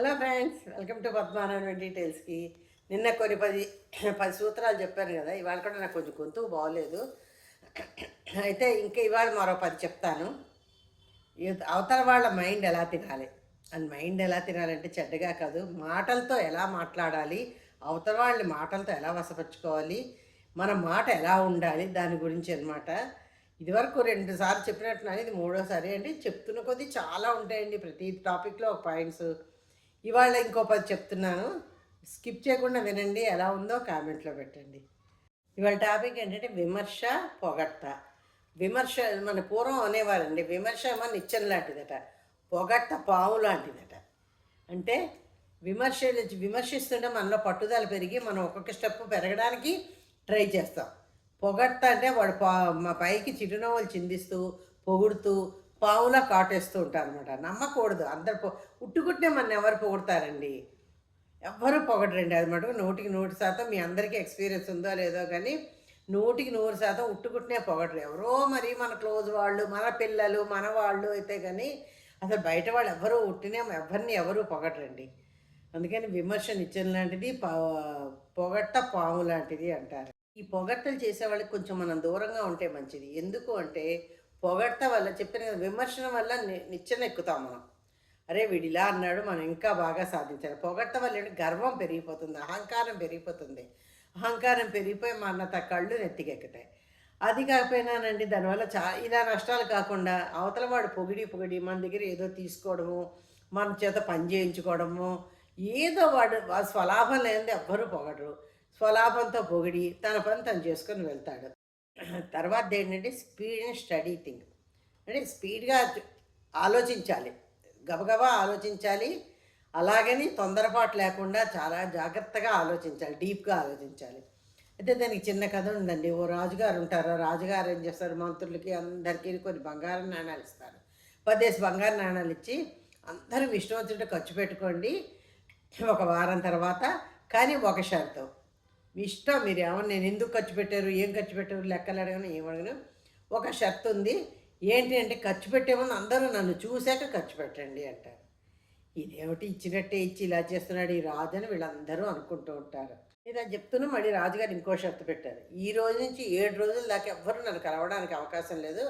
Hello friends welcome to Padmarayana డీటెయిల్స్కి నిన్న కొన్ని పది పది సూత్రాలు చెప్పాను కదా ఇవాళ కూడా నాకు కొంచెం గొంతు బాగోలేదు. అయితే ఇంకా ఇవాళ మరో పది చెప్తాను. అవతల వాళ్ళ మైండ్ ఎలా తినాలి? అండ్ మైండ్ ఎలా తినాలంటే చెడ్డగా కాదు మాటలతో ఎలా మాట్లాడాలి అవతల వాళ్ళ మాటలతో ఎలా వసపరుచుకోవాలి మన మాట ఎలా ఉండాలి దాని గురించి అనమాట ఇదివరకు రెండు సార్లు చెప్పినట్టున్నాను ఇది మూడోసారి. అండి చెప్తున్న కొద్దీ చాలా ఉంటాయండి ప్రతి టాపిక్లో ఒక పాయింట్స్ ఇవాళ ఇంకో పది చెప్తున్నాను. స్కిప్ చేయకుండా వినండి ఎలా ఉందో కామెంట్లో పెట్టండి. ఇవాళ టాపిక్ ఏంటంటే విమర్శ పొగట్ట విమర్శ మన పూర్వం అనేవారండి విమర్శ ఏమో నిత్యం లాంటిదట పొగట్ట పాము లాంటిదట. అంటే విమర్శ విమర్శిస్తుంటే మనలో పట్టుదల పెరిగి మనం ఒక్కొక్క స్టెప్ పెరగడానికి ట్రై చేస్తాం. పొగట్ట అంటే వాడు పా మా పైకి చిరునవ్వులు చిందిస్తూ పొగుడుతూ పావులా కాటేస్తూ ఉంటారు అనమాట నమ్మకూడదు. అందరు పొ ఉట్టుకుట్టే మన ఎవరు పొగుడతారండి? ఎవ్వరూ పొగడరండి? అది మటుకు నూటికి నూరు శాతం మీ అందరికీ ఎక్స్పీరియన్స్ ఉందో లేదో కానీ నూటికి నూరు శాతం ఉట్టుకుట్టినే పొగడరు. ఎవరో మరి మన క్లోజ్ వాళ్ళు మన పిల్లలు మన వాళ్ళు అయితే కానీ అసలు బయట వాళ్ళు ఎవరు ఉట్టినే ఎవరిని ఎవరు పొగడరండి. అందుకని విమర్శ నిత్యం లాంటిది పా పొగట్ట పాము లాంటిది అంటారు. ఈ పొగట్టలు చేసే వాళ్ళకి కొంచెం మనం దూరంగా ఉంటే మంచిది. ఎందుకు అంటే పొగట్ట వల్ల చెప్పిన కదా, విమర్శన వల్ల నిచ్చెన ఎక్కుతాం మనం. అరే వీడు ఇలా అన్నాడు మనం ఇంకా బాగా సాధించాలి. పొగట్ట వల్ల గర్వం పెరిగిపోతుంది అహంకారం పెరిగిపోతుంది. అహంకారం పెరిగిపోయి మా త కళ్ళు నెత్తికెక్కుతాయి. అది కాకపోయినానండి దానివల్ల చా ఇలా నష్టాలు కాకుండా అవతల వాడు పొగిడి పొగిడి మన దగ్గర ఏదో తీసుకోవడము మన చేత పని చేయించుకోవడము ఏదో వాడు స్వలాభం లేనిది ఎవ్వరూ పొగడరు. స్వలాభంతో పొగిడి తన పని తను చేసుకొని వెళ్తాడు. తర్వాత ఏంటంటే స్పీడ్ అండ్ స్టడీ థింగ్. అంటే స్పీడ్గా ఆలోచించాలి. గబగబా ఆలోచించాలి. అలాగని తొందరపాటు లేకుండా చాలా జాగ్రత్తగా ఆలోచించాలి. డీప్గా ఆలోచించాలి. అయితే దానికి చిన్న కథ ఉందండి. ఓ రాజుగారు ఉంటారు. రాజుగారు ఏం చేస్తారు? మంత్రులకి అందరికీ కొన్ని బంగారం నాణాలు ఇస్తారు. పదేసి బంగారు నాణాలు ఇచ్చి అందరూ విష్ణువంతుడు ఖర్చు పెట్టుకోండి. ఒక వారం తర్వాత కానీ ఒక షరతు. మీ ఇష్టం మీరు ఏమన్నా నేను ఎందుకు ఖర్చు పెట్టారు ఏం ఖర్చు పెట్టారు లెక్కలు అడగను ఏం అడగను. ఒక షర్త్ ఉంది ఏంటి అంటే ఖర్చు పెట్టేమని అందరూ నన్ను చూశాక ఖర్చు పెట్టండి అంటారు. ఇదేమిటి ఇచ్చినట్టే ఇచ్చి ఇలా చేస్తున్నాడు ఈ రాజు అని వీళ్ళందరూ అనుకుంటూ ఉంటారు. ఇలా చెప్తున్నా మళ్ళీ రాజుగారు ఇంకో షరతు పెట్టారు. ఈ రోజు నుంచి ఏడు రోజుల దాకా ఎవ్వరూ నన్ను కలవడానికి అవకాశం లేదు.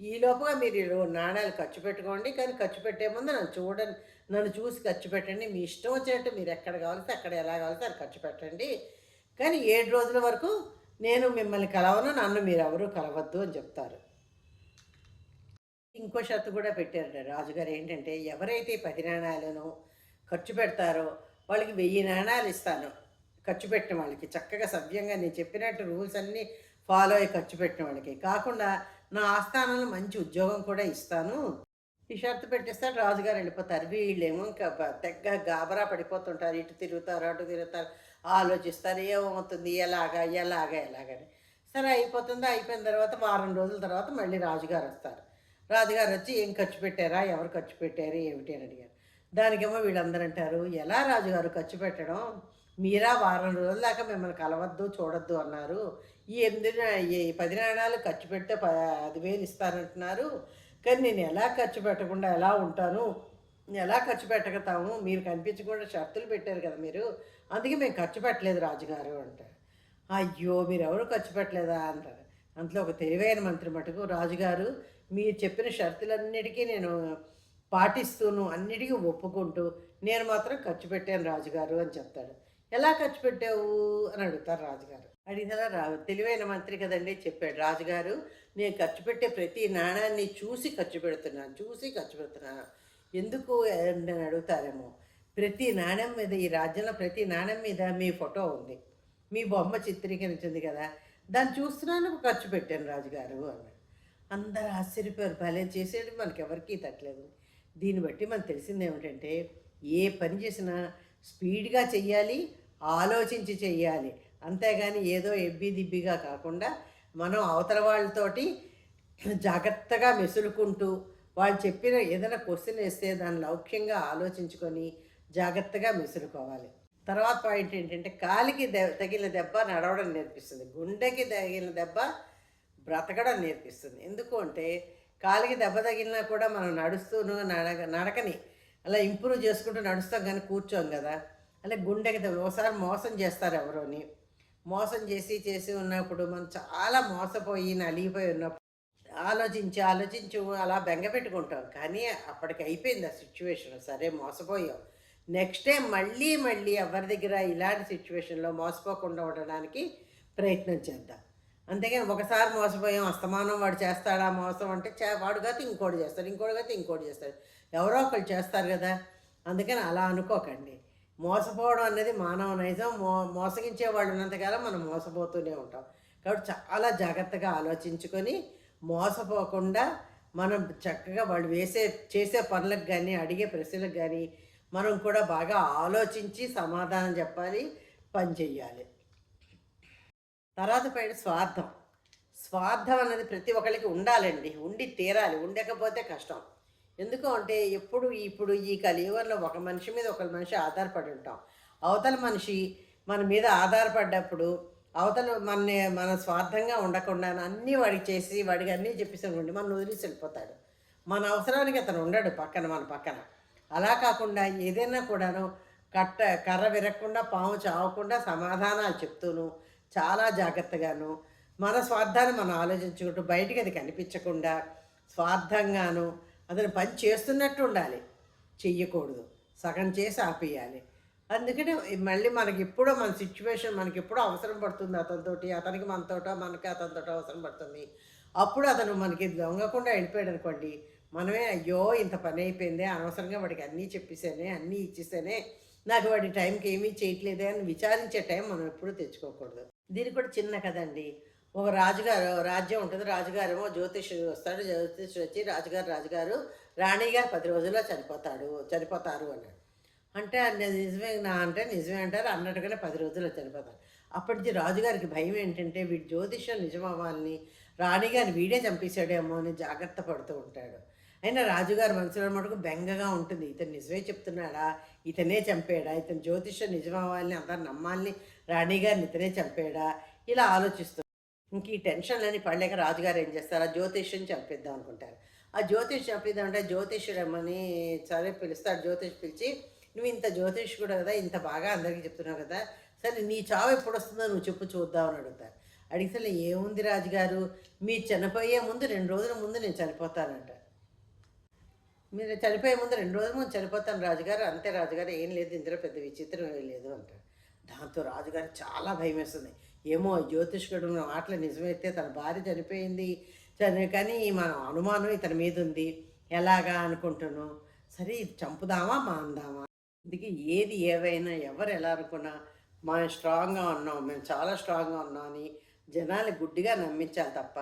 ఈ లోపుగా మీరు ఈ నాణ్యాలు ఖర్చు పెట్టుకోండి కానీ ఖర్చు పెట్టే ముందు నన్ను చూడండి నన్ను చూసి ఖర్చు పెట్టండి. మీ ఇష్టం వచ్చినట్టు మీరు ఎక్కడ కావాలితే అక్కడ ఎలా కావాలితే అది ఖర్చు పెట్టండి. కానీ ఏడు రోజుల వరకు నేను మిమ్మల్ని కలవను నన్ను మీరు ఎవరూ కలవద్దు అని చెప్తారు. ఇంకో షరతు కూడా పెట్టారు రాజుగారు. ఏంటంటే ఎవరైతే పది నాణాలను ఖర్చు పెడతారో వాళ్ళకి వెయ్యి నాణాలు ఇస్తాను. ఖర్చు పెట్టిన వాళ్ళకి. చక్కగా సవ్యంగా నేను చెప్పినట్టు రూల్స్ అన్నీ ఫాలో అయ్యి ఖర్చు పెట్టిన వాళ్ళకి. కాకుండా నా ఆస్థానంలో మంచి ఉద్యోగం కూడా ఇస్తాను. ఈ షరతు పెట్టేస్తాడు రాజుగారు వెళ్ళిపోతారు. వీళ్ళేమో ఇంకా తెగ్గ గాబరా పడిపోతుంటారు. ఇటు తిరుగుతారు అటు తిరుగుతారు. ఆలోచిస్తారు ఏమవుతుంది ఎలాగా ఎలాగా ఎలాగని. సరే అయిపోతుంది అయిపోయిన తర్వాత వారం రోజుల తర్వాత మళ్ళీ రాజుగారు వస్తారు. రాజుగారు వచ్చి ఏం ఖర్చు పెట్టారా? ఎవరు ఖర్చు పెట్టారు? ఏమిటి? అని అడిగారు. దానికేమో వీళ్ళందరూ అంటారు ఎలా రాజుగారు ఖర్చు పెట్టడం? మీరా వారం రోజుల దాకా మిమ్మల్ని కలవద్దు చూడొద్దు అన్నారు. ఈ ఎనిమిది ఈ పది నాణాలు ఖర్చు పెడితే పదివేలు ఇస్తారంటున్నారు కానీ నేను ఎలా ఖర్చు పెట్టకుండా ఎలా ఉంటాను? ఎలా ఖర్చు పెట్టగతాము? మీరు కనిపించకుండా షరతులు పెట్టారు కదా మీరు. అందుకే మేము ఖర్చు పెట్టలేదు రాజుగారు అంటారు అయ్యో మీరు ఎవరు ఖర్చు పెట్టలేదా అంటారు. అందులో ఒక తెలివైన మంత్రి మటుకు రాజుగారు మీరు చెప్పిన షరతులన్నిటికీ నేను పాటిస్తూను అన్నిటికీ ఒప్పుకుంటూ నేను మాత్రం ఖర్చు పెట్టాను రాజుగారు అని చెప్తాడు. ఎలా ఖర్చు పెట్టావు? అని అడుగుతారు రాజుగారు. అడిగిన రా తెలివైన మంత్రి కదండి చెప్పాడు. రాజుగారు నేను ఖర్చు పెట్టే ప్రతి నాణాన్ని చూసి ఖర్చు పెడుతున్నాను చూసి ఖర్చు పెడుతున్నాను. ఎందుకు? అని అడుగుతారేమో. ప్రతి నాణ్యం మీద ఈ రాజ్యంలో ప్రతి నాణ్యం మీద మీ ఫోటో ఉంది. మీ బొమ్మ చిత్రీకరించింది కదా. దాన్ని చూస్తున్నాను ఖర్చు పెట్టాను రాజుగారు అన్నాడు అందరూ ఆశ్చర్యపోయారు. భలే చేసేది మనకి ఎవరికీ తట్టలేదు. దీన్ని బట్టి మనకు తెలిసింది ఏమిటంటే ఏ పని చేసినా స్పీడ్గా చెయ్యాలి ఆలోచించి చెయ్యాలి. అంతేగాని ఏదో ఎబ్బి దిబ్బిగా కాకుండా మనం అవతల వాళ్ళతోటి జాగ్రత్తగా మెసులుకుంటూ వాళ్ళు చెప్పిన ఏదైనా క్వశ్చన్ వేస్తే దాన్ని లౌక్యంగా ఆలోచించుకొని జాగ్రత్తగా మిసులుకోవాలి తర్వాత పాయింట్ ఏంటంటే కాలికి దె తగిలిన దెబ్బ నడవడం నేర్పిస్తుంది. గుండెకి తగిలిన దెబ్బ బ్రతకడం నేర్పిస్తుంది. ఎందుకు అంటే కాలికి దెబ్బ తగిలినా కూడా మనం నడుస్తూ నడక నడకని అలా ఇంప్రూవ్ చేసుకుంటూ నడుస్తాం కానీ కూర్చోం కదా. అలా గుండెకి దెబ్బ ఒకసారి మోసం చేస్తారు ఎవరోని. మోసం చేసి చేసి ఉన్నప్పుడు మనం చాలా మోసపోయి నలిగిపోయి ఉన్నప్పుడు ఆలోచించి ఆలోచించి అలా బెంగ పెట్టుకుంటాం. కానీ అప్పటికి అయిపోయింది ఆ సిచ్యువేషన్ సరే మోసపోయాం. నెక్స్ట్ టైం మళ్ళీ మళ్ళీ ఎవరి దగ్గర ఇలాంటి సిచ్యువేషన్లో మోసపోకుండా ఉండడానికి ప్రయత్నం చేద్దాం. అంతేగాని ఒకసారి మోసపోయాం అస్తమానం వాడు చేస్తాడా మోసం అంటే చే వాడు కాదు ఇంకోటి చేస్తాడు ఇంకోటి కాదు ఇంకోటి చేస్తాడు. ఎవరో ఒకరు చేస్తారు కదా అందుకని అలా అనుకోకండి. మోసపోవడం అనేది మానవ నైజం మో మోసగించే వాళ్ళు ఉన్నంతకాలం మనం మోసపోతూనే ఉంటాం. కాబట్టి చాలా జాగ్రత్తగా ఆలోచించుకొని మోసపోకుండా మనం చక్కగా వాళ్ళు వేసే చేసే పనులకు కానీ అడిగే ప్రశ్నలకు కానీ మనం కూడా బాగా ఆలోచించి సమాధానం చెప్పాలి పని చెయ్యాలి. తర్వాత పైన స్వార్థం. స్వార్థం అనేది ప్రతి ఒక్కరికి ఉండాలండి. ఉండి తీరాలి. ఉండకపోతే కష్టం. ఎందుకు అంటే ఎప్పుడు ఇప్పుడు ఈ కలియుగంలో ఒక మనిషి మీద ఒక మనిషి ఆధారపడి ఉంటాం. అవతల మనిషి మన మీద ఆధారపడ్డప్పుడు అవతల మన మన స్వార్థంగా ఉండకుండా అన్నీ వాడికి చేసి వాడికి అన్నీ చెప్పేసి అనుకోండి మనం వదిలేసి వెళ్ళిపోతాడు. మన అవసరానికి అతను ఉండడు పక్కన మన పక్కన. అలా కాకుండా ఏదైనా కూడాను కట్ట కర్ర విరగకుండా పాము చావకుండా సమాధానాలు చెప్తూను చాలా జాగ్రత్తగాను మన స్వార్థాన్ని మనం ఆలోచించుకుంటూ బయటికి అది కనిపించకుండా స్వార్థంగాను అతను పని చేస్తున్నట్టు ఉండాలి. చెయ్యకూడదు. సగం చేసి ఆపేయాలి. అందుకనే మళ్ళీ మనకి ఎప్పుడో మన సిచ్యువేషన్ మనకి ఎప్పుడో అవసరం పడుతుంది అతనితోటి అతనికి మనతోటో మనకి అతనితోటో అవసరం పడుతుంది. అప్పుడు అతను మనకి దొంగకుండా వెళ్ళిపోయాడు అనుకోండి మనమే అయ్యో ఇంత పని అయిపోయిందే అనవసరంగా వాడికి అన్నీ చెప్పేసానే అన్నీ ఇచ్చేసానే నాకు వాడి టైంకి ఏమీ చేయట్లేదే అని విచారించే టైం మనం ఎప్పుడూ తెచ్చుకోకూడదు. దీనికి కూడా చిన్న కదండి ఒక రాజుగారు రాజ్యం ఉంటుంది. రాజుగారేమో జ్యోతిషుడు వస్తాడు. జ్యోతిషుడు వచ్చి రాజుగారు రాజుగారు రాణిగారు పది రోజుల్లో చనిపోతాడు చనిపోతారు అన్నాడు. అంటే నిజమే నా అంటే నిజమే అంటారు. అన్నట్టుగానే పది రోజుల్లో చనిపోతారు అప్పటి రాజుగారికి భయం ఏంటంటే వీడి జ్యోతిష్యం నిజమవ్వాలని రాణిగారిని వీడే చంపేశాడేమో అని జాగ్రత్త పడుతూ ఉంటాడు. అయినా రాజుగారి మనసులో మటుకు బెంగగా ఉంటుంది. ఇతను నిజమే చెప్తున్నాడా? ఇతనే చంపాడా? ఇతను జ్యోతిష్యం నిజమవ్వాలని అందరు నమ్మాలని రాణిగారిని ఇతనే చంపాడా? ఇలా ఆలోచిస్తుంది ఇంక ఈ టెన్షన్లని పడలేక రాజుగారు ఏం చేస్తారు? ఆ జ్యోతిష్యం చంపిద్దాం అనుకుంటారు. ఆ జ్యోతిష్ చంపిద్దాం అంటే జ్యోతిష్యుడమ్మని సరే పిలుస్తాడు జ్యోతిష్ పిలిచి నువ్వు ఇంత జ్యోతిష్కుడు కదా ఇంత బాగా అందరికీ చెప్తున్నావు కదా సరే నీ చావు ఎప్పుడు వస్తుందో నువ్వు చెప్పు చూద్దాం అని అడుగుతారు. అడిగితే ఏముంది రాజుగారు మీరు చనిపోయే ముందు రెండు రోజుల ముందు నేను చనిపోతానంట. మీరు చనిపోయే ముందు రెండు రోజుల ముందు చనిపోతాను రాజుగారు అంతే రాజుగారు ఏం లేదు ఇందులో పెద్ద విచిత్రం ఏం లేదు అంటారు. దాంతో రాజుగారు చాలా భయం వేస్తుంది. ఏమో జ్యోతిష్కుడు ఉన్న మాటలు నిజమైతే తన భార్య చనిపోయింది. చని కానీ మన అనుమానం ఇతని మీద ఉంది. ఎలాగా అనుకుంటున్నాం సరే ఇది చంపుదామా మాందామా? అందుకే ఏది ఏవైనా ఎవరు ఎలా అనుకున్నా మనం స్ట్రాంగ్గా ఉన్నాం మేము చాలా స్ట్రాంగ్గా ఉన్నాం అని జనాలు గుడ్డిగా నమ్మించాలి తప్ప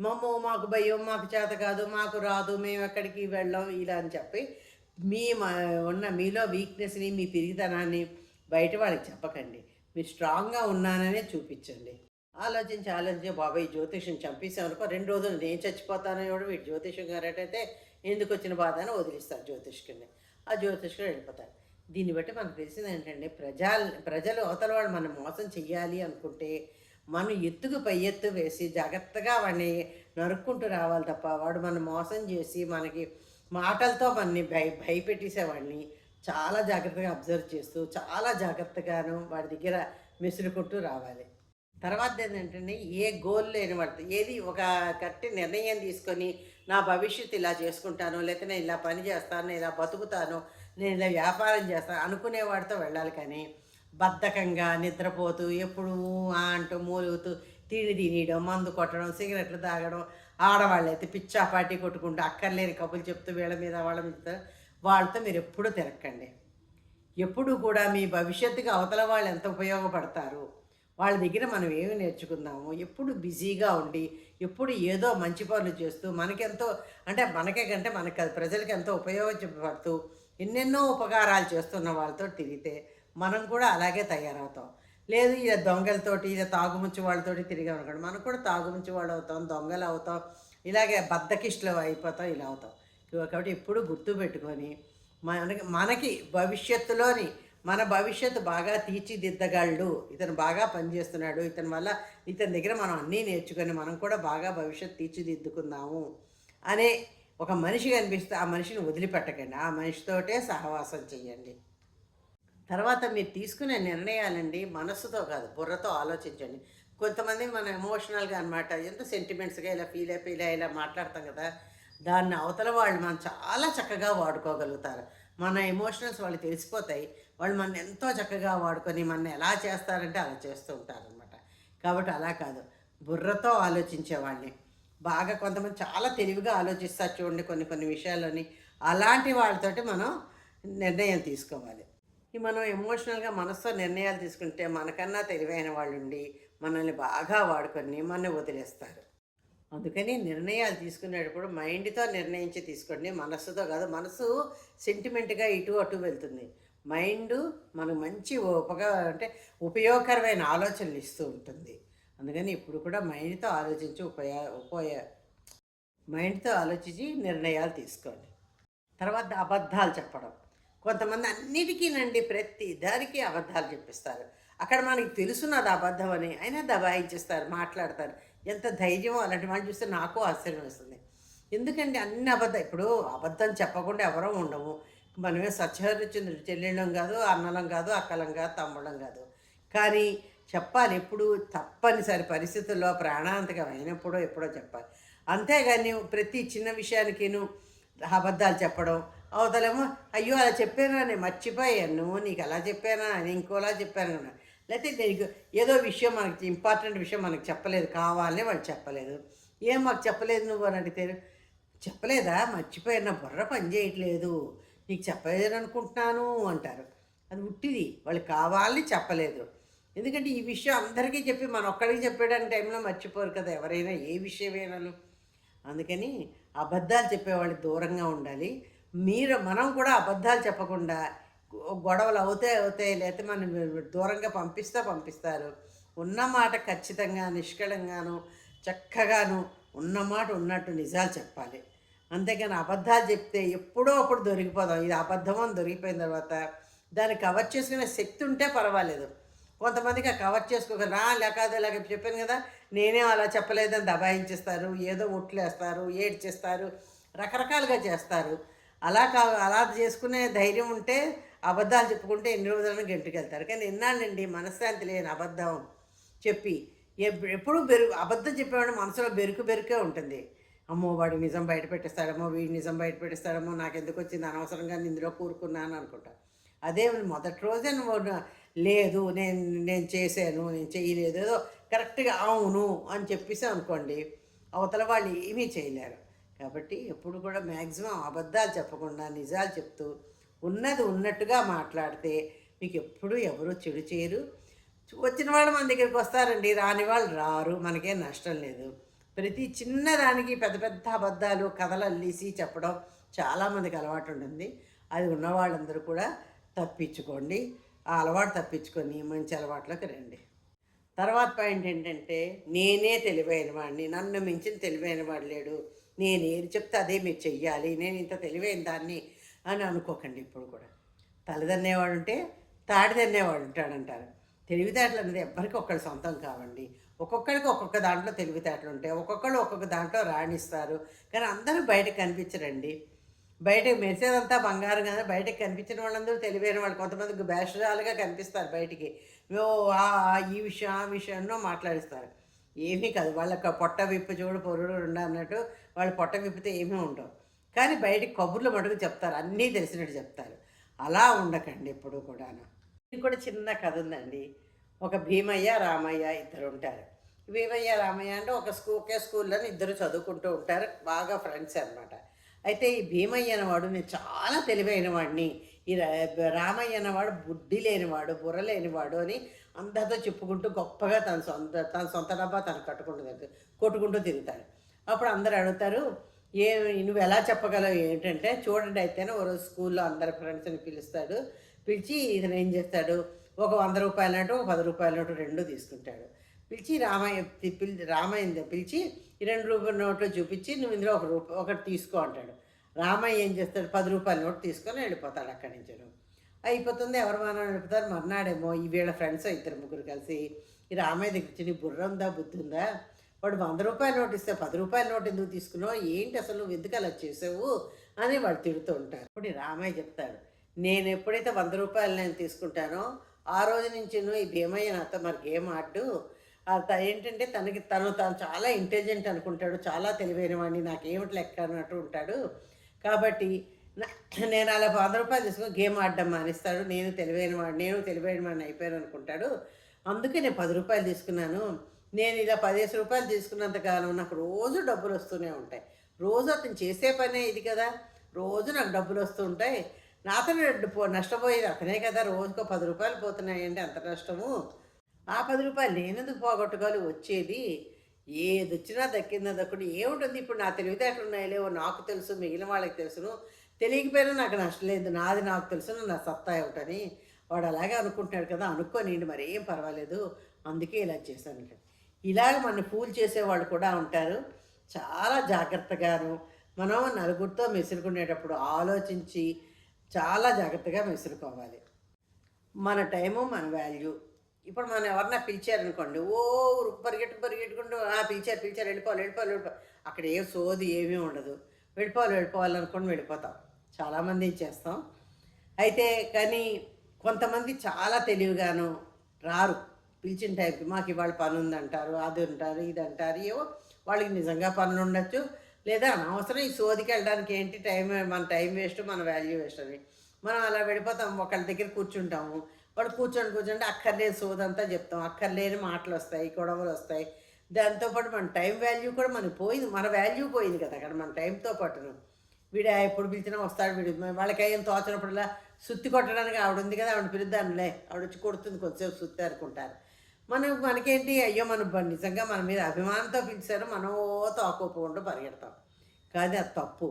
మమ్మో మాకు భయం మాకు చేత కాదు మాకు రాదు మేము ఎక్కడికి వెళ్ళాం ఇలా అని చెప్పి మీ మా- ఉన్న మీలో వీక్నెస్ని మీ పిరిగితనాన్ని బయట వాళ్ళకి చెప్పకండి. మీరు స్ట్రాంగ్గా ఉన్నాననే చూపించండి. ఆలోచించి ఆలోచించి బాబాయ్ జ్యోతిషం చంపేసామనుకో రెండు రోజులు నేను చచ్చిపోతానని కూడా వీడు జ్యోతిషం గారటైతే ఎందుకు వచ్చిన బాధ అని వదిలిస్తారు జ్యోతిష్కుని ఆ జ్యోతిష్కుడు వెళ్ళిపోతాడు. దీన్ని బట్టి మనకు తెలిసింది ఏంటంటే ప్రజా ప్రజలు అవతల వాళ్ళు మనం మోసం చేయాలి అనుకుంటే మనం ఎత్తుకు పై ఎత్తు వేసి జాగ్రత్తగా వాడిని నరుక్కుంటూ రావాలి తప్ప వాడు మనం మోసం చేసి మనకి మాటలతో మనని భయ భయపెట్టేసేవాడిని. చాలా జాగ్రత్తగా అబ్జర్వ్ చేస్తూ చాలా జాగ్రత్తగాను వాడి దగ్గర మెసురుకుంటూ రావాలి. తర్వాత ఏంటంటే ఏ గోల్ లేని వాడితే ఏది ఒక కరెక్ట్ నిర్ణయం తీసుకొని నా భవిష్యత్తు ఇలా చేసుకుంటాను లేకపోతే నేను ఇలా పని చేస్తాను నేను ఇలా బతుకుతాను నేను ఇలా వ్యాపారం చేస్తాను అనుకునే వాడితో వెళ్ళాలి కానీ బద్ధకంగా నిద్రపోతూ ఎప్పుడు అంటూ మూలుగుతూ తిండి తినేయడం మందు కొట్టడం సిగరెట్లు తాగడం ఆడవాళ్ళు అయితే పిచ్చా కొట్టుకుంటూ అక్కర్లేని కబులు చెప్తూ వీళ్ళ మీద వాళ్ళ మీద వాళ్ళతో మీరు ఎప్పుడూ తిరగకండి. ఎప్పుడు కూడా మీ భవిష్యత్తుకి అవతల వాళ్ళు ఎంత ఉపయోగపడతారు వాళ్ళ దగ్గర మనం ఏమి నేర్చుకుందాము ఎప్పుడు బిజీగా ఉండి ఎప్పుడు ఏదో మంచి పనులు చేస్తూ మనకెంతో అంటే మనకే కంటే మనకి ప్రజలకు ప్రజలకి ఎంతో ఉపయోగపడుతూ ఎన్నెన్నో ఉపకారాలు చేస్తున్న వాళ్ళతో తిరిగితే మనం కూడా అలాగే తయారవుతాం. లేదు ఇక దొంగలతోటి ఇక తాగుముంచి వాళ్ళతోటి తిరిగి అనుకోండి మనం కూడా తాగుముంచి వాళ్ళు అవుతాం దొంగలు అవుతాం ఇలాగే బద్దకిష్టలు అయిపోతాం ఇలా అవుతాం. కాబట్టి ఎప్పుడు గుర్తు పెట్టుకొని మనకి మనకి భవిష్యత్తులోని మన భవిష్యత్తు బాగా తీర్చిదిద్దగలడు ఇతను బాగా పనిచేస్తున్నాడు ఇతని వల్ల ఇతని దగ్గర మనం అన్నీ నేర్చుకొని మనం కూడా బాగా భవిష్యత్తు తీర్చిదిద్దుకుందాము అనే ఒక మనిషి కనిపిస్తే ఆ మనిషిని వదిలిపెట్టకండి. ఆ మనిషితోటే సహవాసం చేయండి తర్వాత మీరు తీసుకునే నిర్ణయాలండి మనస్సుతో కాదు బుర్రతో ఆలోచించండి. కొంతమంది మనం ఎమోషనల్గా అనమాట ఎంత సెంటిమెంట్స్గా ఇలా ఫీల్ అయిపోయి ఇలా ఇలా మాట్లాడతాం కదా దాన్ని అవతల వాళ్ళు మనం చాలా చక్కగా వాడుకోగలుగుతారు. మన ఎమోషనల్స్ వాళ్ళు తెలిసిపోతాయి వాళ్ళు మన ఎంతో చక్కగా వాడుకొని మన ఎలా చేస్తారంటే అలా చేస్తూ ఉంటారనమాట కాబట్టి అలా కాదు బుర్రతో ఆలోచించేవాడిని బాగా కొంతమంది చాలా తెలివిగా ఆలోచిస్తారు చూడండి కొన్ని కొన్ని విషయాల్లోని. అలాంటి వాళ్ళతోటి మనం నిర్ణయం తీసుకోవాలి. మనం ఎమోషనల్గా మనసుతో నిర్ణయాలు తీసుకుంటే మనకన్నా తెలివైన వాళ్ళు ఉండి మనల్ని బాగా వాడుకొని మనల్ని వదిలేస్తారు. అందుకని నిర్ణయాలు తీసుకునేటప్పుడు మైండ్తో నిర్ణయించి తీసుకోండి. మనస్సుతో కాదు మనసు సెంటిమెంట్గా ఇటు అటు వెళ్తుంది. మైండ్ మనకు మంచి ఉపగా అంటే ఉపయోగకరమైన ఆలోచనలు ఇస్తూ ఉంటుంది. అందుకని ఇప్పుడు కూడా మైండ్తో ఆలోచించి ఉపయో ఉపయోగ మైండ్తో ఆలోచించి నిర్ణయాలు తీసుకోండి. తర్వాత అబద్ధాలు చెప్పడం. కొంతమంది అన్నిటికీనండి ప్రతి దానికి అబద్ధాలు చెప్పిస్తారు. అక్కడ మనకి తెలుసున్నది అబద్ధం అని అయినా దబాయించేస్తారు మాట్లాడతారు. ఎంత ధైర్యం అలాంటి వాళ్ళు చూస్తే నాకు ఆశ్చర్యం వేస్తుంది. ఎందుకంటే అన్ని అబద్ధం ఇప్పుడు అబద్ధం చెప్పకుండా ఎవరో ఉండము మనమే సత్యహరిచంద్రుడు చెల్లెళ్ళం కాదు అన్నలం కాదు అక్కలం కాదు తమ్ముళ్ళం కాదు. కానీ చెప్పాలి ఎప్పుడు తప్పనిసరి పరిస్థితుల్లో ప్రాణాంతకం అయినప్పుడో ఎప్పుడో చెప్పాలి. అంతేగాని ప్రతి చిన్న విషయానికిను అబద్ధాలు చెప్పడం అవతలేమో అయ్యో అలా చెప్పానా నేను మర్చిపోయాను నీకు అలా చెప్పానా నేను ఇంకోలా చెప్పాను లేకపోతే నీకు ఏదో విషయం మనకి ఇంపార్టెంట్ విషయం మనకు చెప్పలేదు కావాలని వాళ్ళు చెప్పలేదు. ఏం మాకు చెప్పలేదు నువ్వు? అని అడిగితే చెప్పలేదా? మర్చిపోయాను? నా బుర్ర పని చేయట్లేదు. నీకు చెప్పలేదు అనుకుంటున్నాను అంటారు. అది ఉట్టిది వాళ్ళు కావాలని చెప్పలేదు. ఎందుకంటే ఈ విషయం అందరికీ చెప్పి మన ఒక్కడికి చెప్పేయడానికి టైంలో మర్చిపోరు కదా ఎవరైనా ఏ విషయమైనాను. అందుకని అబద్ధాలు చెప్పేవాళ్ళు దూరంగా ఉండాలి. మీరు మనం కూడా అబద్ధాలు చెప్పకుండా గొడవలు అవుతాయి అవుతాయి లేకపోతే మనం దూరంగా పంపిస్తే పంపిస్తారు. ఉన్న మాట ఖచ్చితంగా నిష్కళంగాను చక్కగాను ఉన్న మాట ఉన్నట్టు నిజాలు చెప్పాలి. అంతేగాని అబద్ధాలు చెప్తే ఎప్పుడో అప్పుడు దొరికిపోదాం. ఇది అబద్ధం అని దొరికిపోయిన తర్వాత దాన్ని కవర్ చేసుకునే శక్తి ఉంటే పర్వాలేదు. కొంతమందికి ఆ కవర్ చేసుకోగలరా లేకపోతే ఇలాగ చెప్పాను కదా నేనే అలా చెప్పలేదని దబాయించేస్తారు ఏదో ఒట్లేస్తారు ఏడ్చేస్తారు రకరకాలుగా చేస్తారు. అలా కా అలా చేసుకునే ధైర్యం ఉంటే అబద్ధాలు చెప్పుకుంటే ఎన్ని రోజులను గెంటుకెళ్తారు. కానీ ఎన్నాళ్ళండి మనశ్శాంతి లేని అబద్ధం చెప్పి ఎప్పుడు ఎప్పుడూ బెరుకు అబద్ధం చెప్పేవాడు మనసులో బెరుకు బెరుకే ఉంటుంది. అమ్మో వాడు నిజం బయట పెట్టేస్తాడేమో వీడు నిజం బయట పెట్టేస్తాడేమో నాకు ఎందుకు వచ్చింది అనవసరంగా నేను ఇందులో కూరుకున్నాను అనుకుంటా. అదే మొదటి రోజే నువ్వు లేదు నేను నేను చేశాను నేను చేయలేదు ఏదో కరెక్ట్గా అవును అని చెప్పేసి అనుకోండి అవతల వాళ్ళు ఏమీ చేయలేరు. కాబట్టి ఎప్పుడు కూడా మ్యాక్సిమం అబద్ధాలు చెప్పకుండా నిజాలు చెప్తూ ఉన్నది ఉన్నట్టుగా మాట్లాడితే మీకు ఎప్పుడు ఎవరు చెడు చేయరు. వచ్చిన వాళ్ళు మన దగ్గరికి వస్తారండి రాని వాళ్ళు రారు మనకేం నష్టం లేదు. ప్రతి చిన్న దానికి పెద్ద పెద్ద అబద్ధాలు కథలు అల్లిసి చెప్పడం చాలామందికి అలవాటు ఉంటుంది. అది ఉన్న వాళ్ళందరూ కూడా తప్పించుకోండి. ఆ అలవాటు తప్పించుకొని మంచి అలవాట్లోకి రండి. తర్వాత పాయింట్ ఏంటంటే నేనే తెలివైన వాడిని నన్ను మించిన తెలివైన వాడు లేడు. నేను ఏది చెప్తే అదే మీరు చెయ్యాలి. నేను ఇంత తెలివైన దాన్ని అని అనుకోకండి ఇప్పుడు కూడా. తల్లిదన్నేవాడు ఉంటే తాడిదన్నేవాడు ఉంటాడంటారు. తెలివితేటలు అనేది ఎవ్వరికి ఒక్కరి సొంతం కావండి. ఒక్కొక్కరికి ఒక్కొక్క దాంట్లో తెలివితేటలు ఉంటాయి. ఒక్కొక్కరు ఒక్కొక్క దాంట్లో రాణిస్తారు. కానీ అందరూ బయటకు కనిపించరండి. బయటకు మెరిసేదంతా బంగారం కదా. బయటకు కనిపించిన వాళ్ళందరూ తెలివైన వాళ్ళు. కొంతమంది బ్యాషరాలుగా కనిపిస్తారు బయటికి. ఓ ఆ, ఈ విషయం ఆ విషయంలో మాట్లాడిస్తారు. ఏమీ కాదు. వాళ్ళకి పొట్ట విప్పు చూడు పొరుడు ఉండ అన్నట్టు వాళ్ళు పొట్ట విప్పితే ఏమీ ఉండవు. కానీ బయటికి కబుర్లు మటుకు చెప్తారు. అన్నీ తెలిసినట్టు చెప్తారు. అలా ఉండకండి ఎప్పుడు కూడాను. ఇది కూడా చిన్న కథ ఉందండి. ఒక భీమయ్య రామయ్య ఇద్దరు ఉంటారు. భీమయ్య రామయ్య అంటే ఒక స్కూ ఒకే స్కూల్లో ఇద్దరు చదువుకుంటూ ఉంటారు. బాగా ఫ్రెండ్స్ అనమాట అయితే ఈ భీమయ్య అనేవాడు నేను చాలా తెలివైన వాడిని ఈ రా- రామయ్య అనేవాడు బుద్ధి లేనివాడు బుర్ర లేనివాడు అని అందరితో చెప్పుకుంటూ గొప్పగా తన సొంత తన సొంత డబ్బా తను కట్టుకుంటూ కొట్టుకుంటూ తిరుగుతాడు అప్పుడు అందరు అడుగుతారు ఏ నువ్వు ఎలా చెప్పగలవు? ఏంటంటే చూడండి అయితేనే ఓ రోజు స్కూల్లో అందరి ఫ్రెండ్స్ని పిలుస్తాడు. పిలిచి ఇతను ఏం చేస్తాడు? ఒక వంద రూపాయల నోటు ఒక పది రూపాయల నోటు రెండు తీసుకుంటాడు. పిలిచి రామయ్య పిలి రామయ్య పిలిచి రెండు రూపాయల నోట్లు చూపించి నువ్వు ఇందులో ఒక రూపాయి ఒకటి తీసుకో అంటాడు. రామయ్య ఏం చేస్తాడు? పది రూపాయల నోటు తీసుకొని వెళ్ళిపోతాడు అక్కడి నుంచి. అయిపోతుంది ఎవరు మనం నడుపుతారు మర్నాడేమో ఈ వీళ్ళ ఫ్రెండ్స్ ఇద్దరు ముగ్గురు కలిసి ఈ రామయ్య దగ్గర వచ్చి నీ బుర్ర ఉందా బుద్ధి ఉందా వాడు వంద రూపాయల నోట్ ఇస్తే పది రూపాయల నోట్ ఎందుకు తీసుకున్నావు? ఏంటి అసలు నువ్వు ఎందుకు అలా చేసావు? అని వాడు తిడుతూ ఉంటారు. ఇప్పుడు రామయ్య చెప్తాడు నేను ఎప్పుడైతే వంద రూపాయలు నేను తీసుకుంటానో ఆ రోజు నుంచి నువ్వు ఈ భీమయ్య నాతో మరి గేమ్ ఆడు అత ఏంటంటే తనకి తను తను చాలా ఇంటెలిజెంట్ అనుకుంటాడు చాలా తెలివైన వాడిని నాకేమిటి లెక్క అన్నట్టు ఉంటాడు. కాబట్టి నేను అలా వంద రూపాయలు తీసుకుని గేమ్ ఆడడం మానేస్తాడు. నేను తెలివైన వాడు నేను తెలివైన వాడిని అయిపోయాను అనుకుంటాడు. అందుకే నేను పది రూపాయలు తీసుకున్నాను. నేను ఇలా పదిహేను రూపాయలు తీసుకున్నంత కాలం నాకు రోజు డబ్బులు వస్తూనే ఉంటాయి. రోజు అతను చేసే పనే ఇది కదా. రోజు నాకు డబ్బులు వస్తూ ఉంటాయి. నాతో పో- నష్టపోయేది అతనే కదా. రోజుకో పది రూపాయలు పోతున్నాయండి అంత నష్టము. ఆ పది రూపాయలు నేనెందుకు పోగొట్టుకోవాలి? వచ్చేది ఏది వచ్చినా దక్కిందా దక్కుడు. ఏముంటుంది? ఇప్పుడు నా తెలివితేటలు ఉన్నాయో నాకు తెలుసు మిగిలిన వాళ్ళకి తెలుసును. తెలియకపోయినా నాకు నష్టం లేదు. నాది నాకు తెలుసు నా సత్తా ఒకటని వాడు అలాగే అనుకుంటున్నాడు కదా అనుకోనిండి మరి ఏం పర్వాలేదు. అందుకే ఇలా చేశాను. ఇలాగ మన పూలు చేసేవాళ్ళు కూడా ఉంటారు. చాలా జాగ్రత్తగాను మనం నలుగురితో మెసురుకునేటప్పుడు ఆలోచించి చాలా జాగ్రత్తగా మెసురుకోవాలి మన టైము మన వాల్యూ ఇప్పుడు మనం ఎవరన్నా పిలిచారనుకోండి ఓ పరిగెట్టు పరిగెట్టుకుంటూ ఆ పిలిచారు పిలిచారు వెళ్ళిపోవాలి వెళ్ళిపోవాలి వెళ్ళిపోవాలి. అక్కడ ఏ సోది ఏమీ ఉండదు. వెళ్ళిపోవాలి వెళ్ళిపోవాలి అనుకోండి వెళ్ళిపోతాం. చాలామంది చేస్తాం. అయితే కానీ కొంతమంది చాలా తెలివిగాను రారు. పిలిచిన టైంకి మాకు ఇవాళ పని ఉందంటారు అది అంటారు ఇది అంటారు ఏవో వాళ్ళకి నిజంగా పనులు ఉండొచ్చు. లేదా అనవసరం ఈ సోదికి వెళ్ళడానికి ఏంటి టైం మన టైం వేస్ట్ మన వాల్యూ వేస్ట్ అని. మనం అలా వెళ్ళిపోతాం ఒకళ్ళ దగ్గర కూర్చుంటాము. వాడు కూర్చొని కూర్చుంటే అక్కర్లేని సోదంతా చెప్తాం. అక్కర్లేని మాటలు వస్తాయి గొడవలు వస్తాయి. దాంతోపాటు మన టైం వాల్యూ కూడా మనకి పోయింది మన వాల్యూ పోయింది కదా అక్కడ మన టైంతో పాటును. వీడు ఎప్పుడు పిలిచినా వస్తాడు వీడు. వాళ్ళకి ఏం తోచినప్పుడల్లా సుత్తి కొట్టడానికి ఆవిడ ఉంది కదా ఆవిడ పిలుద్దానులే ఆవిడ వచ్చి కొడుతుంది కొద్దిసేపు సుత్తి అనుకుంటారు. మనం మనకేంటి? అయ్యో మనం నిజంగా మన మీద అభిమానంతో పిలిచారు మనం ఓ తోకోపోకుండా పరిగెడతాం. కానీ అది తప్పు.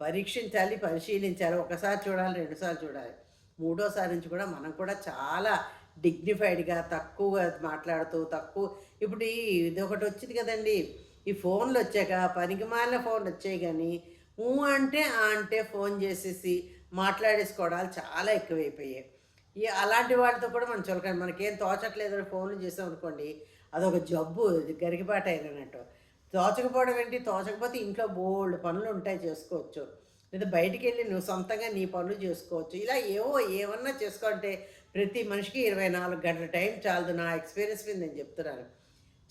పరీక్షించాలి పరిశీలించాలి ఒకసారి చూడాలి రెండుసార్లు చూడాలి. మూడోసారి నుంచి కూడా మనం కూడా చాలా డిగ్నిఫైడ్గా తక్కువగా మాట్లాడుతూ తక్కువ ఇప్పుడు ఈ ఇది ఒకటి వచ్చింది కదండి. ఈ ఫోన్లు వచ్చాక పనికి మాలిన ఫోన్లు వచ్చాయి కానీ ఊ అంటే ఆ అంటే ఫోన్ చేసేసి మాట్లాడేసుకోవడాలు చాలా ఎక్కువైపోయాయి. ఈ అలాంటి వాటితో కూడా మనం చులకండి మనకేం తోచట్లేదు అని ఫోన్లు చేసాం అనుకోండి అదొక జబ్బు గరికిపాట అయినట్టు. తోచకపోవడం ఏంటి? తోచకపోతే ఇంట్లో బోల్డ్ పనులు ఉంటాయి చేసుకోవచ్చు. లేదా బయటికి వెళ్ళి నువ్వు సొంతంగా నీ పనులు చేసుకోవచ్చు. ఇలా ఏవో ఏమన్నా చేసుకోంటే ప్రతి మనిషికి ఇరవై నాలుగు గంటల టైం చాలదు. నా ఎక్స్పీరియన్స్ మీద నేను చెప్తున్నాను.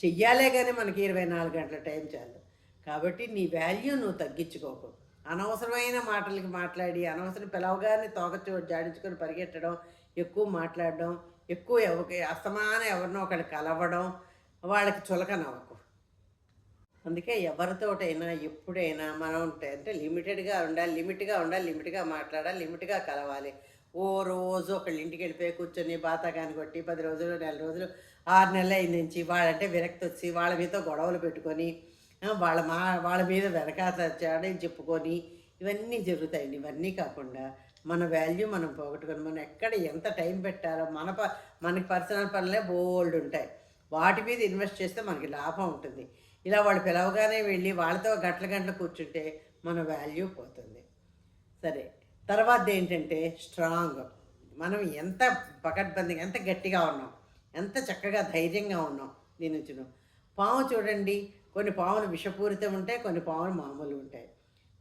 చెయ్యాలే కానీ మనకి ఇరవై నాలుగు గంటల టైం చాలదు. కాబట్టి నీ వాల్యూ నువ్వు తగ్గించుకోకు. అనవసరమైన మాటలకి మాట్లాడి అనవసరం పిలవగానే తోకచో జాడించుకొని పరిగెట్టడం ఎక్కువ మాట్లాడడం ఎక్కువ ఎవరికి అస్తమాన ఎవరినో ఒకళ్ళు కలవడం వాళ్ళకి చులకనవ్వకు అందుకే ఎవరితోటైనా ఎప్పుడైనా మనం ఉంటే- అంటే లిమిటెడ్గా ఉండాలి లిమిట్గా ఉండాలి లిమిట్గా మాట్లాడాలి లిమిట్గా కలవాలి. ఓ రోజు ఒకళ్ళు ఇంటికి వెళ్ళిపోయి కూర్చొని బాతాకాని కొట్టి పది రోజులు నెల రోజులు ఆరు నెలలు అయింది నుంచి వాళ్ళంటే విరక్తి వచ్చి వాళ్ళ మీద గొడవలు పెట్టుకొని వాళ్ళ మా వాళ్ళ మీద వెనకాత చాడని చెప్పుకొని ఇవన్నీ జరుగుతాయండి. ఇవన్నీ కాకుండా మన వాల్యూ మనం పోగొట్టుకొని మనం ఎక్కడ ఎంత టైం పెట్టాలో మన ప మనకి పర్సనల్ పనులే బోల్డ్ ఉంటాయి. వాటి మీద ఇన్వెస్ట్ చేస్తే మనకి లాభం ఉంటుంది. ఇలా వాళ్ళు పిలవగానే వెళ్ళి వాళ్ళతో గంటల గంటలు కూర్చుంటే మన వాల్యూ పోతుంది. సరే తర్వాత ఏంటంటే స్ట్రాంగ్ మనం ఎంత పకడ్బందీగా ఎంత గట్టిగా ఉన్నాం ఎంత చక్కగా ధైర్యంగా ఉన్నాం దీని నుంచి. పాము చూడండి కొన్ని పాములు విషపూరితం ఉంటాయి కొన్ని పాములు మామూలు ఉంటాయి.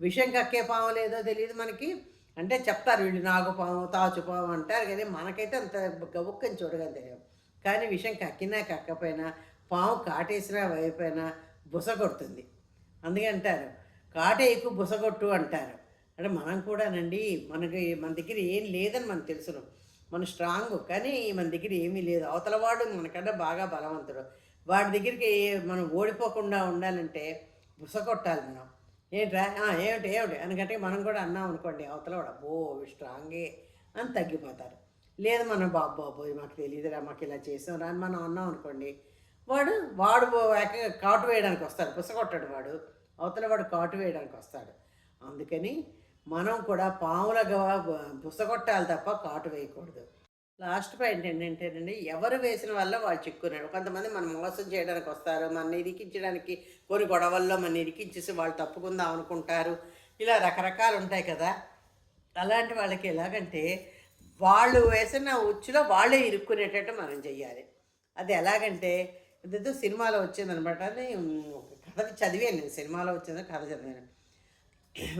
విషం కక్కే పాము లేదో తెలియదు మనకి. అంటే చెప్తారు వీళ్ళు నాగుపాము తాచుపాము అంటారు కానీ మనకైతే అంత గబుక్కని చూడగలం తెలియదు. కానీ విషం కక్కినా కక్కపోయినా పాము కాటేసినా వైపోయినా బుస కొడుతుంది. అందుకే అంటారు బుస కొట్టు అంటారు. అంటే మనం కూడానండి మనకి మన దగ్గర ఏం లేదని మనకు తెలుసును. మన స్ట్రాంగ్ కానీ మన దగ్గర ఏమీ లేదు. అవతల వాడు మనకన్నా బాగా బలవంతుడు. వాడి దగ్గరికి మనం ఓడిపోకుండా ఉండాలంటే బుస కొట్టాలి మనం. ఏంట్రా? ఏమిటి? ఏమిటి? ఎందుకంటే మనం కూడా అన్నాం అనుకోండి అవతల వాడు అబ్బో స్ట్రాంగే అని తగ్గిపోతారు. లేదు మనం బాబు బాబోయ్ మాకు తెలియదురా మాకు ఇలా చేసాం అని మనం అన్నాం అనుకోండి వాడు వాడు కాటు వేయడానికి వస్తాడు పుసగొట్టాడు వాడు. అవతల వాడు కాటు వేయడానికి వస్తాడు. అందుకని మనం కూడా పాములగా పుసగొట్టాలి తప్ప కాటు వేయకూడదు. లాస్ట్ పాయింట్ ఏంటంటేనండి ఎవరు వేసిన వల్ల వాళ్ళు చిక్కున్నారు. కొంతమంది మనం మోసం చేయడానికి వస్తారు మన ఇరికించడానికి కొన్ని గొడవల్లో మన ఇరికించేసి వాళ్ళు తప్పుకుందాం అనుకుంటారు. ఇలా రకరకాలు ఉంటాయి కదా. అలాంటి వాళ్ళకి ఎలాగంటే వాళ్ళు వేసిన ఉచ్చులో వాళ్ళే ఇరుక్కునేటట్టు మనం చెయ్యాలి. అది ఎలాగంటే ఇదేదో సినిమాలో వచ్చిందనమాట. అది ఒక కథ చదివాను నేను సినిమాలో వచ్చింది కథ చదివాను.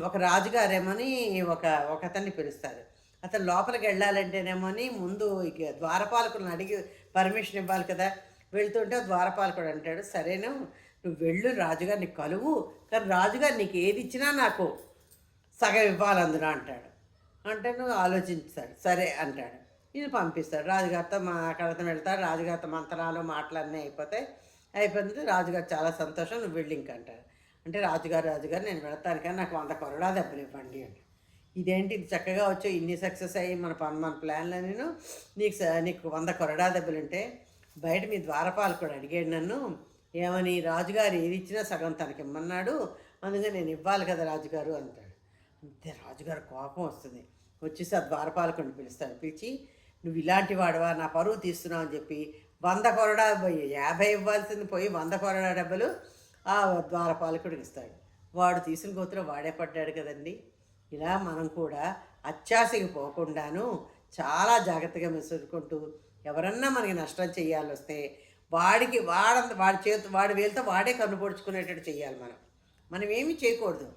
ఒక రాజుగారేమని ఒక ఒక అతన్ని పిలుస్తారు. అతను లోపలికి వెళ్ళాలంటేనేమోని ముందు ఇక ద్వారపాలకులను అడిగి పర్మిషన్ ఇవ్వాలి కదా. వెళ్తుంటే ద్వారపాలకుడు అంటాడు సరేను నువ్వు వెళ్ళు రాజుగారు నీకు కలువు కానీ రాజుగారు నీకు ఏది ఇచ్చినా నాకు సగం ఇవ్వాలి అందులో అంటాడు. అంటే నువ్వు ఆలోచించాడు సరే అంటాడు. ఇది పంపిస్తాడు. రాజుగారితో మా అక్కడితో వెళ్తాడు రాజుగారితో మంత్రాలు మాటలన్నీ అయిపోతాయి. అయిపోయింది రాజుగారు చాలా సంతోషం నువ్వు వెళ్ళి ఇంక అంటాడు. అంటే రాజుగారు రాజుగారు నేను వెళతాను కానీ నాకు వంద కొరడా దెబ్బలు ఇవ్వండి అంటాడు. ఇదేంటి ఇది చక్కగా వచ్చో ఇన్ని సక్సెస్ అయ్యి మన పని మన ప్లాన్లో నేను నీకు నీకు వంద కొరడా దెబ్బలు ఉంటే బయట మీ ద్వారపాలకుడు అడిగాడు నన్ను. ఏమని? రాజుగారు ఏది ఇచ్చినా సగం తనకి ఇమ్మన్నాడు అందుకని నేను ఇవ్వాలి కదా రాజుగారు అంటాడు. అంతే రాజుగారు కోపం వస్తుంది. వచ్చేసి ఆ ద్వారపాలకుడిని పిలుస్తాడు పిలిచి నువ్వు ఇలాంటి వాడవా? నా పరువు తీస్తున్నావు అని చెప్పి వంద కొరడా పోయి యాభై ఇవ్వాల్సింది పోయి వంద కొరడా డబ్బులు ఆ ద్వారపాలకుడికి ఇస్తాడు. వాడు తీసుకుని గోతులో వాడే పడ్డాడు కదండి. ఇలా మనం కూడా అత్యాశకి పోకుండాను చాలా జాగ్రత్తగా మెసురుకుంటూ ఎవరన్నా మనకి నష్టం చేయాలి వస్తే వాడికి వాడంత వాడి చేతి వాడి వేలతో వాడే కన్ను పొడుచుకునేటట్టు చేయాలి మనం. మనం ఏమీ చేయకూడదు.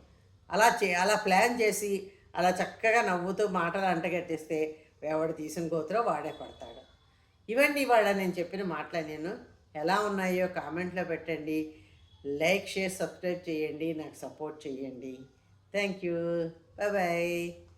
అలా చే అలా ప్లాన్ చేసి అలా చక్కగా నవ్వుతూ మాటలు అంటగట్టేస్తే ఎవడు తీసిన గోతులో వాడే పడతాడు. ఇవన్నీ వాళ్ళ నేను చెప్పిన మాటలు నేను. ఎలా ఉన్నాయో కామెంట్లో పెట్టండి. లైక్ షేర్ సబ్స్క్రైబ్ చేయండి. నాకు సపోర్ట్ చేయండి. Thank you. 拜拜。